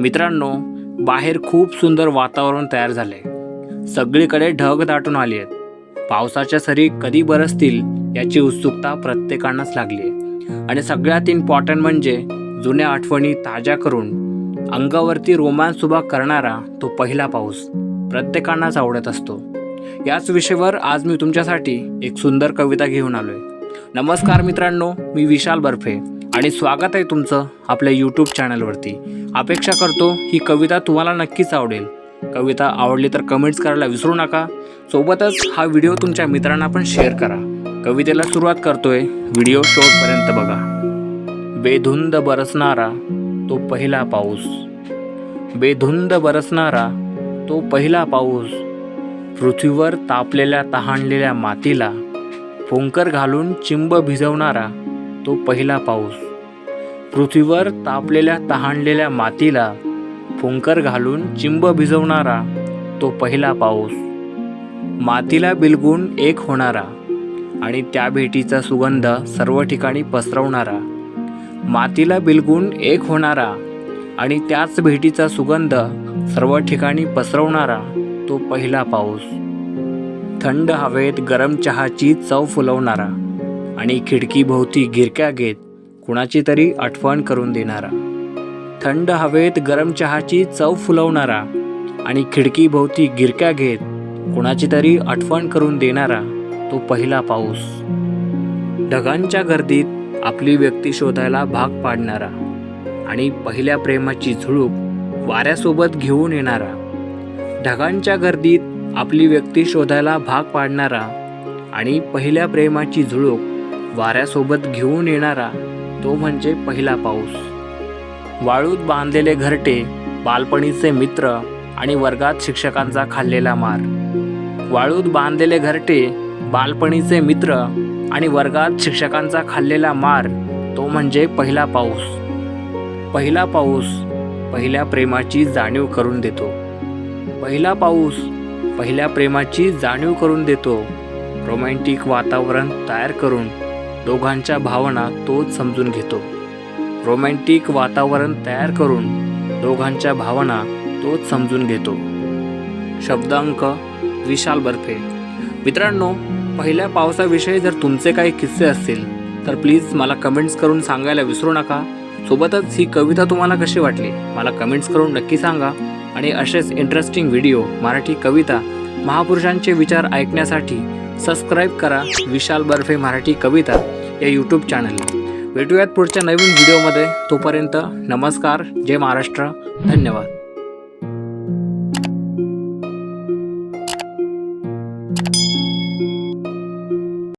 मित्रांनो बाहेर खूप सुंदर वातावरण तयार झाले सगळीकडे ढग दाटून आली आहेत. पावसाच्या सरी कधी बरसतील याची उत्सुकता प्रत्येकांनाच लागली आहे. आणि सगळ्यात इम्पॉर्टंट म्हणजे जुन्या आठवणी ताज्या करून अंगावरती रोमांस उभा करणारा तो पहिला पाऊस प्रत्येकांनाच आवडत असतो. याच विषयावर आज मी तुमच्यासाठी एक सुंदर कविता घेऊन आलोय. नमस्कार मित्रांनो मी विशाल बर्फे. आणि स्वागत आहे तुमचं आपल्या यूट्यूब चॅनलवरती अपेक्षा करतो ही कविता तुम्हाला नक्कीच आवडेल. कविता आवडली तर कमेंट्स करायला विसरू नका. सोबतच हा व्हिडिओ तुमच्या मित्रांना पण शेअर करा. कवितेला सुरुवात करतोय. व्हिडिओ शेवटपर्यंत बघा. बेधुंद बरसणारा तो पहिला पाऊस. बेधुंद बरसणारा तो पहिला पाऊस. पृथ्वीवर तापलेल्या तहानलेल्या मातीला फुंकर घालून चिंब भिजवणारा तो पहिला पाऊस. पृथ्वीवर तापलेल्या तहानलेल्या मातीला फुंकर घालून चिंब भिजवणारा तो पहिला पाऊस. मातीला बिलगून एक होणारा आणि त्या भेटीचा सुगंध सर्व ठिकाणी पसरवणारा. मातीला बिलगून एक होणारा आणि त्याच भेटीचा सुगंध सर्व ठिकाणी पसरवणारा तो पहिला पाऊस. थंड हवेत गरम चहाची चव फुलवणारा आणि खिडकीभोवती गिरक्या घेत कुणाची तरी आठवण करून देणारा. थंड हवेत गरम चहाची चव फुलवणारा आणि खिडकीभोवती गिरक्या घेत कुणाची तरी आठवण करून देणारा तो पहिला पाऊस. ढगांच्या गर्दीत आपली व्यक्ती शोधायला भाग पाडणारा आणि पहिल्या प्रेमाची झुळूक वाऱ्यासोबत घेऊन येणारा. ढगांच्या गर्दीत आपली व्यक्ती शोधायला भाग पाडणारा आणि पहिल्या प्रेमाची झुळूक वाऱ्यासोबत घेऊन येणारा तो म्हणजे पहिला पाऊस. वाळूत बांधलेले घरटे बालपणीचे मित्र आणि वर्गात शिक्षकांचा खाल्लेला मार. वाळूत बांधलेले घरटे बालपणीचे मित्र आणि वर्गात शिक्षकांचा खाल्लेला मार तो म्हणजे पहिला पाऊस. पहिला पाऊस पहिल्या प्रेमाची जाणीव करून देतो. पहिला पाऊस पहिल्या प्रेमाची जाणीव करून देतो. रोमॅन्टिक वातावरण तयार करून दोघांच्या भावना तोच समजून घेतो. रोमॅन्टिक वातावरण तयार करून दोघांच्या भावना तोच समजून घेतो. शब्दांक विशाल बर्फे. मित्रांनो पहिल्या पावसाविषयी जर तुमचे काही किस्से असतील तर प्लीज मला कमेंट्स करून सांगायला विसरू नका. सोबतच ही कविता तुम्हाला कशी वाटली मला कमेंट्स करून नक्की सांगा. आणि असेच इंटरेस्टिंग व्हिडिओ मराठी कविता महापुरुषांचे विचार ऐकण्यासाठी सबस्क्राईब करा. विशाल बर्फे मराठी कविता या यूट्यूब चॅनलला भेटूयात पुढच्या नवीन व्हिडिओमध्ये तोपर्यंत नमस्कार. जय महाराष्ट्र. धन्यवाद.